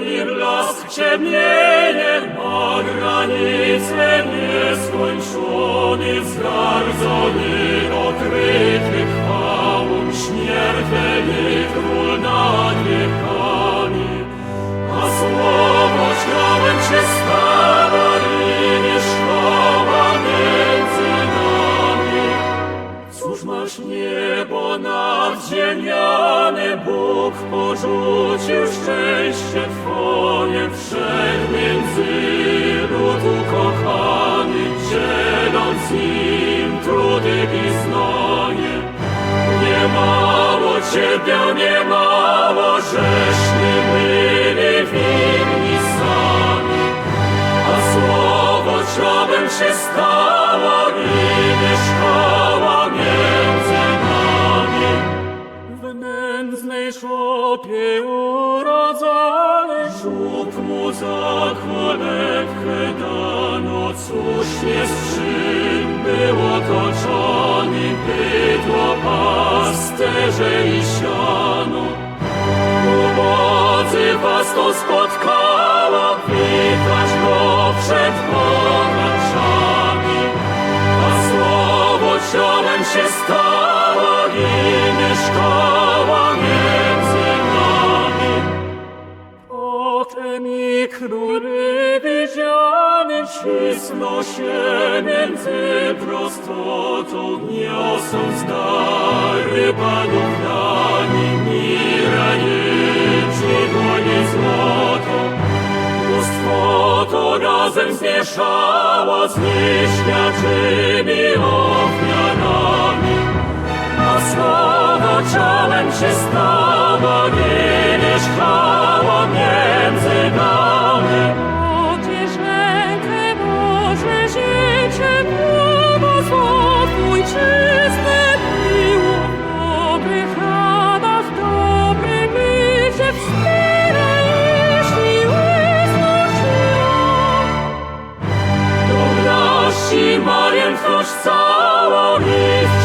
i blask ciemnienie ma granice nieskończony, wzgardzony, okryty chwałą śmiertelny król na. A słowo ciałem się stało i nami. Cóż masz niebo nad Bóg porzucił szczęście Ciebie, nie mało, żeśmy byli winni sami, a słowo ciałem się stało i mieszkała między nami. W nędznej szopie urodzony, żółk mu za kolebkę dano, cóż jest czym był otoczony, bydło pasterze i siano. Ubodzy was to spotkało, witać go przed bogaczami. A słowo ciałem się stało i mieszkała między nami. Potem i króly widziany cisną się między prostotą, niosąc dary razem zmieszało z nieświatymi ofiarami, a słowo ciałem się stało i mieszkało Dobrości Mariem Twoż całą i wszystkie